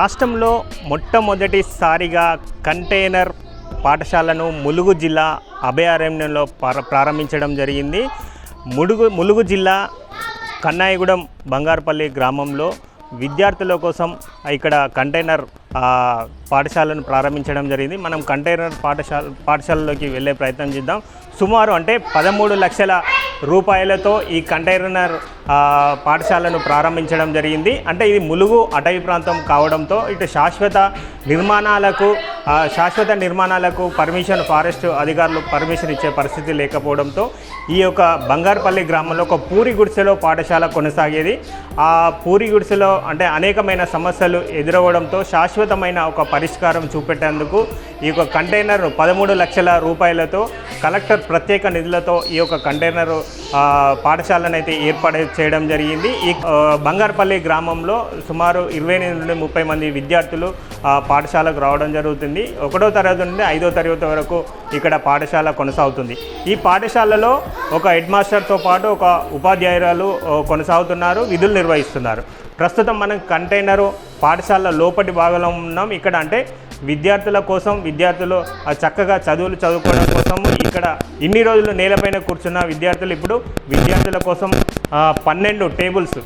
రాష్ట్రంలో మొట్టమొదటిసారిగా కంటైనర్ పాఠశాలను ములుగు జిల్లా అభయారణ్యంలో ప్రారంభించడం జరిగింది. ములుగు ములుగు జిల్లా కన్నాయిగూడెం బంగారపల్లి గ్రామంలో విద్యార్థుల కోసం ఇక్కడ కంటైనర్ పాఠశాలను ప్రారంభించడం జరిగింది. మనం కంటైనర్ పాఠశాల పాఠశాలలోకి వెళ్ళే ప్రయత్నం చేద్దాం. సుమారు అంటే పదమూడు లక్షల రూపాయలతో ఈ కంటైనర్ పాఠశాలను ప్రారంభించడం జరిగింది. అంటే ఇది ములుగు అటవీ ప్రాంతం కావడంతో ఇటు శాశ్వత నిర్మాణాలకు శాశ్వత నిర్మాణాలకు పర్మిషన్ ఫారెస్ట్ అధికారులు పర్మిషన్ ఇచ్చే పరిస్థితి లేకపోవడంతో ఈ యొక్క బంగారుపల్లి గ్రామంలో ఒక పూరి గుడిసెలో పాఠశాల కొనసాగేది. ఆ పూరి గుడిసెలో అంటే అనేకమైన సమస్యలు ఎదురవ్వడంతో శాశ్వతమైన ఒక పరిష్కారం చూపెట్టేందుకు ఈ యొక్క కంటైనర్ పదమూడు లక్షల రూపాయలతో కలెక్టర్ ప్రత్యేక నిధులతో ఈ యొక్క కంటైనర్ పాఠశాలను అయితే ఏర్పడే చేయడం జరిగింది. ఈ బంగారపల్లి గ్రామంలో సుమారు ఇరవై ఎనిమిది నుండి ముప్పై మంది విద్యార్థులు పాఠశాలకు రావడం జరుగుతుంది. ఒకటో తరగతి నుండి ఐదో తరగతి వరకు ఇక్కడ పాఠశాల కొనసాగుతుంది. ఈ పాఠశాలలో ఒక హెడ్ మాస్టర్తో పాటు ఒక ఉపాధ్యాయురాలు కొనసాగుతున్నారు విధులు నిర్వహిస్తున్నారు. ప్రస్తుతం మనం కంటైనరు పాఠశాల లోపటి భాగంలో ఉన్నాం. ఇక్కడ అంటే విద్యార్థుల కోసం విద్యార్థులు చక్కగా చదువులు చదువుకోవడం కోసం ఇక్కడ ఇన్ని రోజులు నేలపైన కూర్చున్న విద్యార్థులు ఇప్పుడు విద్యార్థుల కోసం పన్నెండు టేబుల్స్.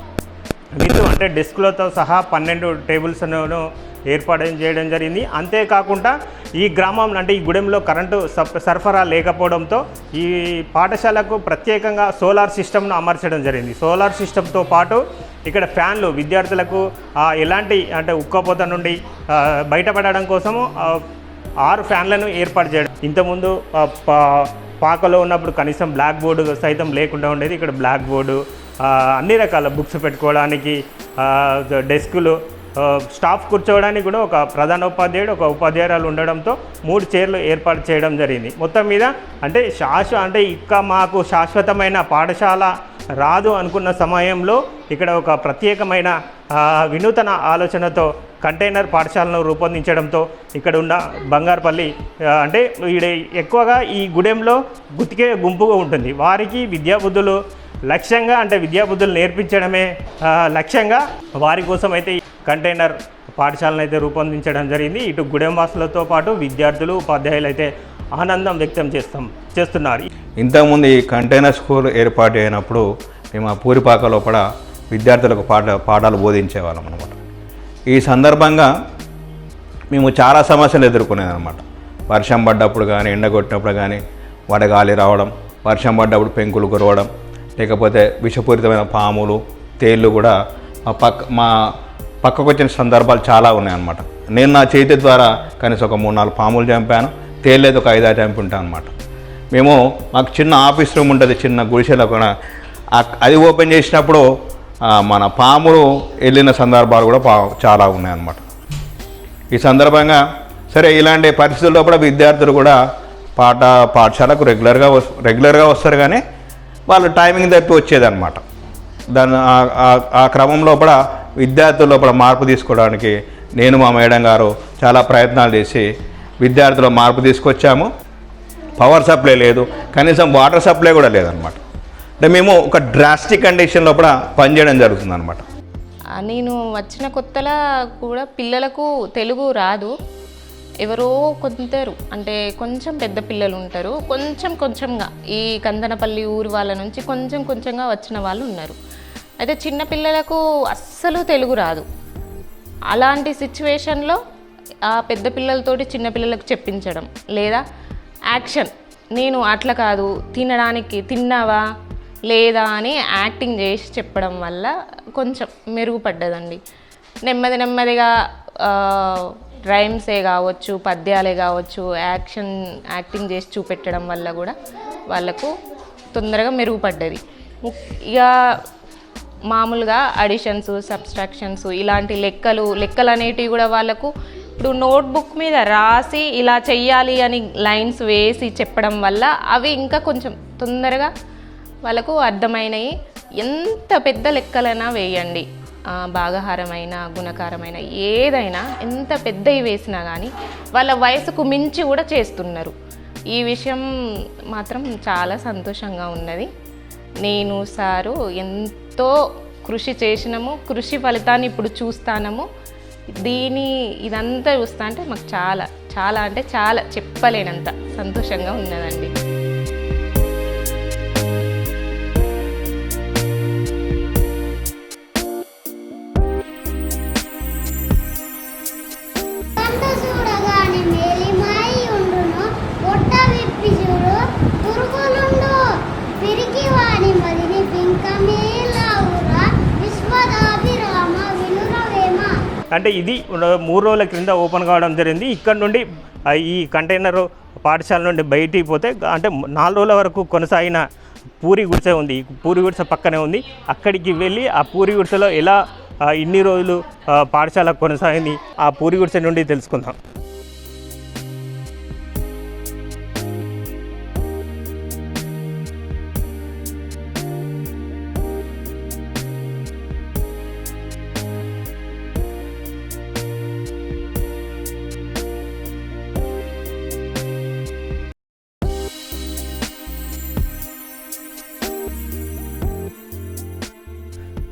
విత్ అంటే డెస్క్లతో సహా పన్నెండు టేబుల్స్ను ఏర్పాటు చేయడం జరిగింది. అంతేకాకుండా ఈ గ్రామం అంటే ఈ గుడెంలో కరెంటు సరఫరా లేకపోవడంతో ఈ పాఠశాలకు ప్రత్యేకంగా సోలార్ సిస్టమ్ను అమర్చడం జరిగింది. సోలార్ సిస్టమ్తో పాటు ఇక్కడ ఫ్యాన్లు విద్యార్థులకు ఎలాంటి అంటే ఉక్కపోత నుండి బయటపడడం కోసము ఆరు ఫ్యాన్లను ఏర్పాటు చేయడం. ఇంతకుముందు పా- పాకలో ఉన్నప్పుడు కనీసం బ్లాక్ బోర్డు సైతం లేకుండా ఉండేది. ఇక్కడ బ్లాక్ బోర్డు అన్ని రకాల బుక్స్ పెట్టుకోవడానికి డెస్కులు స్టాఫ్ కూర్చోవడానికి కూడా ఒక ప్రధాన ఉపాధ్యాయుడు ఒక ఉపాధ్యాయురాలు ఉండడంతో మూడు చైర్లు ఏర్పాటు చేయడం జరిగింది. మొత్తం మీద అంటే శాశ్వ అంటే ఇంకా మాకు శాశ్వతమైన పాఠశాల రాదు అనుకున్న సమయంలో ఇక్కడ ఒక ప్రత్యేకమైన వినూతన ఆలోచనతో కంటైనర్ పాఠశాలను రూపొందించడంతో ఇక్కడ ఉన్న బంగారుపల్లి అంటే ఈడ ఎక్కువగా ఈ గుడెంలో గుతికే గుంపుగా ఉంటుంది. వారికి విద్యాబుద్ధులు లక్ష్యంగా అంటే విద్యాబుద్ధులు నేర్పించడమే లక్ష్యంగా వారి కోసం అయితే ఈ కంటైనర్ పాఠశాలను అయితే రూపొందించడం జరిగింది. ఇటు గుడెం వాసులతో పాటు విద్యార్థులు ఉపాధ్యాయులు అయితే ఆనందం వ్యక్తం చేస్తాం చేస్తున్నారు. ఇంతకుముందు ఈ కంటైనర్ స్కూల్ ఏర్పాటు అయినప్పుడు మేము ఆ పూరిపాక లోపల విద్యార్థులకు పాఠ పాఠాలు బోధించేవాళ్ళం అనమాట ఈ సందర్భంగా మేము చాలా సమస్యలు ఎదుర్కొనేదన్నమాట. వర్షం పడ్డప్పుడు కానీ ఎండ కొట్టినప్పుడు కానీ వడగాలి రావడం వర్షం పడ్డప్పుడు పెంకులు కురవడం లేకపోతే విషపూరితమైన పాములు తేళ్ళు కూడా మా పక్క మా పక్కకు వచ్చిన సందర్భాలు చాలా ఉన్నాయన్నమాట. నేను నా చేతి ద్వారా కనీసం ఒక మూడు నాలుగు పాములు చంపాను తేళ్ళు అయితే ఒక ఐదారు చంపి ఉంటాను అనమాట మేము మాకు చిన్న ఆఫీస్ రూమ్ ఉంటుంది చిన్న గుడిసెలో కూడా. అది ఓపెన్ చేసినప్పుడు మన పాములు వెళ్ళిన సందర్భాలు కూడా పా చాలా ఉన్నాయన్నమాట. ఈ సందర్భంగా సరే ఇలాంటి పరిస్థితుల్లో కూడా విద్యార్థులు కూడా పాఠ పాఠశాలకు రెగ్యులర్గా వస్ రెగ్యులర్గా వస్తారు కానీ వాళ్ళు టైమింగ్ తప్పి వచ్చేదన్నమాట. దాని ఆ- ఆ- ఆ క్రమంలో కూడా విద్యార్థుల లోపల మార్పు తీసుకోవడానికి నేను మా మేడం గారు చాలా ప్రయత్నాలు చేసి విద్యార్థుల మార్పు తీసుకొచ్చాము. పవర్ సప్లై లేదు కనీసం వాటర్ సప్లై కూడా లేదనమాట అంటే మేము ఒక డ్రాస్టిక్ కండిషన్ లోపల పనిచేయడం జరుగుతుంది అనమాట నేను వచ్చిన కొత్తలా కూడా పిల్లలకు తెలుగు రాదు. ఎవరో కొందరు అంటే కొంచెం పెద్ద పిల్లలు ఉంటారు. కొంచెం కొంచెంగా ఈ కందనపల్లి ఊరు వాళ్ళ నుంచి కొంచెం కొంచెంగా వచ్చిన వాళ్ళు ఉన్నారు. అయితే చిన్న పిల్లలకు అస్సలు తెలుగు రాదు. అలాంటి సిచ్యువేషన్లో ఆ పెద్ద పిల్లలతోటి చిన్న పిల్లలకు చెప్పించడం లేదా యాక్షన్ నేను అట్లా కాదు తినడానికి తిన్నావా? లేదా అని యాక్టింగ్ చేసి చెప్పడం వల్ల కొంచెం మెరుగుపడ్డదండి. నెమ్మది నెమ్మదిగా రైమ్సే కావచ్చు పద్యాలే కావచ్చు యాక్షన్ యాక్టింగ్ చేసి చూపెట్టడం వల్ల కూడా వాళ్ళకు తొందరగా మెరుగుపడ్డది. ఇక మామూలుగా అడిషన్స్ సబ్స్ట్రాక్షన్స్ ఇలాంటి లెక్కలు లెక్కలు అనేటివి కూడా వాళ్ళకు ఇప్పుడు నోట్బుక్ మీద రాసి ఇలా చెయ్యాలి అని లైన్స్ వేసి చెప్పడం వల్ల అవి ఇంకా కొంచెం తొందరగా వాళ్ళకు అర్థమైనవి ఎంత పెద్ద లెక్కలైనా వేయండి. భాగహారమైన గుణకారమైన ఏదైనా ఎంత పెద్దవి వేసినా కానీ వాళ్ళ వయసుకు మించి కూడా చేస్తున్నారు. ఈ విషయం మాత్రం చాలా సంతోషంగా ఉన్నది. నేను సారు ఎంతో కృషి చేసినాము కృషి ఫలితాన్ని ఇప్పుడు చూస్తానము. దీని ఇదంతా చూస్తా అంటే మాకు చాలా చాలా అంటే చాలా చెప్పలేనంత సంతోషంగా ఉన్నదండి. అంటే ఇది మూడు రోజుల క్రింద ఓపెన్ కావడం జరిగింది. ఇక్కడ నుండి ఈ కంటైనర్ పాఠశాల నుండి బయటికి పోతే అంటే నాలుగు రోజుల వరకు కొనసాగిన పూరి గుడిసె ఉంది. పూరి గుడిసె పక్కనే ఉంది. అక్కడికి వెళ్ళి ఆ పూరి గుడిసెలో ఎలా ఇన్ని రోజులు పాఠశాల కొనసాగింది. ఆ పూరి గుడిసె నుండి తెలుసుకుందాం.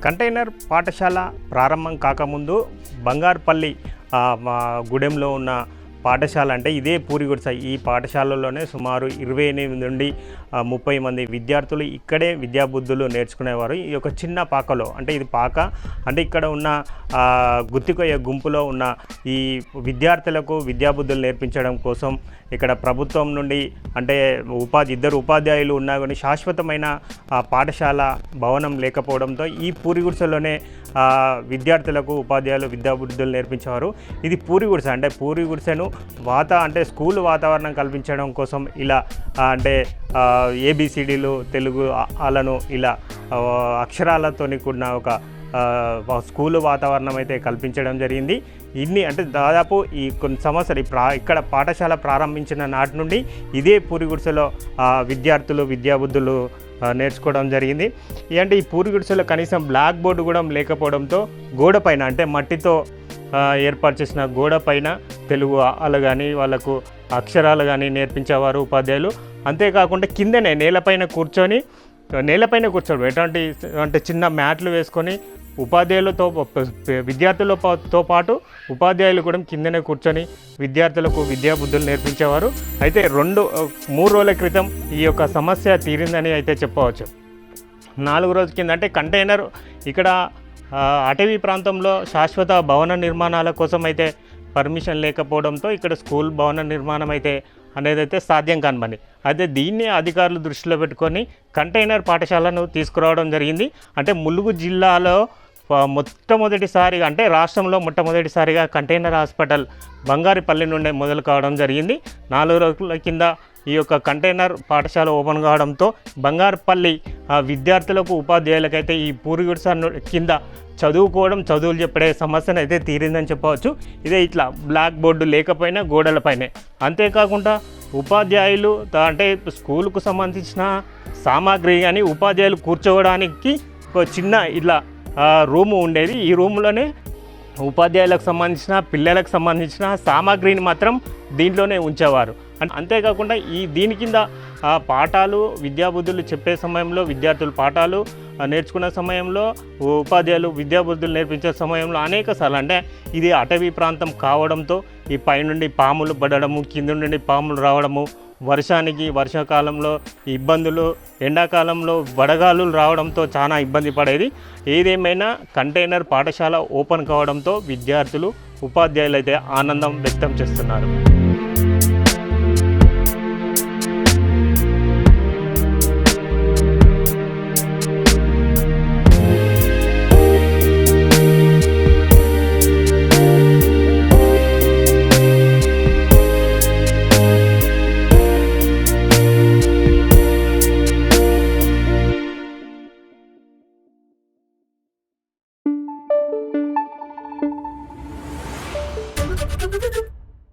కంటైనర్ పాఠశాల ప్రారంభం కాకముందు బంగారుపల్లి మా గూడెంలో ఉన్న పాఠశాల అంటే ఇదే పూరి గుడిస. ఈ పాఠశాలలోనే సుమారు ఇరవై ఎనిమిది నుండి ముప్పై మంది విద్యార్థులు ఇక్కడే విద్యాబుద్ధులు నేర్చుకునేవారు. ఈ యొక్క చిన్న పాకలో అంటే ఇది పాక అంటే ఇక్కడ ఉన్న గుత్తికొయ్య గుంపులో ఉన్న ఈ విద్యార్థులకు విద్యాబుద్ధులు నేర్పించడం కోసం ఇక్కడ ప్రభుత్వం నుండి అంటే ఉపాధి ఇద్దరు ఉపాధ్యాయులు ఉన్నా కానీ శాశ్వతమైన పాఠశాల భవనం లేకపోవడంతో ఈ పూరిగుడిసెలోనే విద్యార్థులకు ఉపాధ్యాయులు విద్యాబుద్ధులు నేర్పించేవారు. ఇది పూరిగుడిస అంటే పూరిగుడిసెను వాత అంటే స్కూల్ వాతావరణం కల్పించడం కోసం ఇలా అంటే ఏబిసిడీలు తెలుగు అలను ఇలా అక్షరాలతోని కూడిన ఒక స్కూలు వాతావరణం అయితే కల్పించడం జరిగింది. ఇన్ని అంటే దాదాపు ఈ కొన్ని సంవత్సరాలు ప్రా ఇక్కడ పాఠశాల ప్రారంభించిన నాటి నుండి ఇదే పూరిగుడిసెలో విద్యార్థులు విద్యాబుద్ధులు నేర్చుకోవడం జరిగింది. అంటే ఈ పూరిగుడిసెలో కనీసం బ్లాక్ బోర్డు కూడా లేకపోవడంతో గోడ పైన అంటే మట్టితో ఏర్పాటు చేసిన గోడ పైన తెలుగు ఆలు కానీ వాళ్ళకు అక్షరాలు కానీ నేర్పించేవారు ఉపాధ్యాయులు. అంతేకాకుండా కిందనే నేలపైన కూర్చొని నేలపైన కూర్చోడు ఎటువంటి అంటే చిన్న మ్యాట్లు వేసుకొని ఉపాధ్యాయులతో విద్యార్థులతో పాటు ఉపాధ్యాయులు కూడా కిందనే కూర్చొని విద్యార్థులకు విద్యాబుద్ధులు నేర్పించేవారు. అయితే రెండు మూడు రోజుల క్రితం ఈ యొక్క సమస్య తీరిందని అయితే చెప్పవచ్చు. నాలుగు రోజుల కింద అంటే కంటైనర్ ఇక్కడ అటవీ ప్రాంతంలో శాశ్వత భవన నిర్మాణాల కోసం అయితే పర్మిషన్ లేకపోవడంతో ఇక్కడ స్కూల్ భవన నిర్మాణం అయితే అనేది అయితే సాధ్యం కానివ్వండి అయితే దీన్ని అధికారులు దృష్టిలో పెట్టుకొని కంటైనర్ పాఠశాలను తీసుకురావడం జరిగింది. అంటే ములుగు జిల్లాలో మొట్టమొదటిసారిగా అంటే రాష్ట్రంలో మొట్టమొదటిసారిగా కంటైనర్ హాస్పిటల్ బంగారుపల్లి నుండే మొదలు కావడం జరిగింది. నాలుగు రోజుల కింద ఈ యొక్క కంటైనర్ పాఠశాల ఓపెన్ కావడంతో బంగారుపల్లి విద్యార్థులకు ఉపాధ్యాయులకైతే ఈ పూరి కింద చదువుకోవడం చదువులు చెప్పడే సమస్యను అయితే తీరిందని చెప్పవచ్చు. ఇదే ఇట్లా బ్లాక్ బోర్డు లేకపోయినా గోడలపైనే అంతేకాకుండా ఉపాధ్యాయులు అంటే స్కూల్కు సంబంధించిన సామాగ్రి కానీ ఉపాధ్యాయులు కూర్చోవడానికి ఒక చిన్న ఇట్లా రూము ఉండేది. ఈ రూములోనే ఉపాధ్యాయులకు సంబంధించిన పిల్లలకు సంబంధించిన సామాగ్రిని మాత్రం దీంట్లోనే ఉంచేవారు. అంతేకాకుండా ఈ దీని కింద ఆ, పాఠాలు విద్యాబుద్ధులు చెప్పే సమయంలో విద్యార్థులు పాఠాలు నేర్చుకునే సమయంలో ఉపాధ్యాయులు విద్యాబుద్ధులు నేర్పించే సమయంలో అనేక సార్లు అంటే ఇది అటవీ ప్రాంతం కావడంతో ఈ పైనుండి పాములు పడడము కింద నుండి పాములు రావడము వర్షానికి వర్షాకాలంలో ఇబ్బందులు ఎండాకాలంలో వడగాలు రావడంతో చాలా ఇబ్బంది పడేది. ఏదేమైనా కంటైనర్ పాఠశాల ఓపెన్ కావడంతో విద్యార్థులు ఉపాధ్యాయులు అయితే ఆనందం వ్యక్తం చేస్తున్నారు.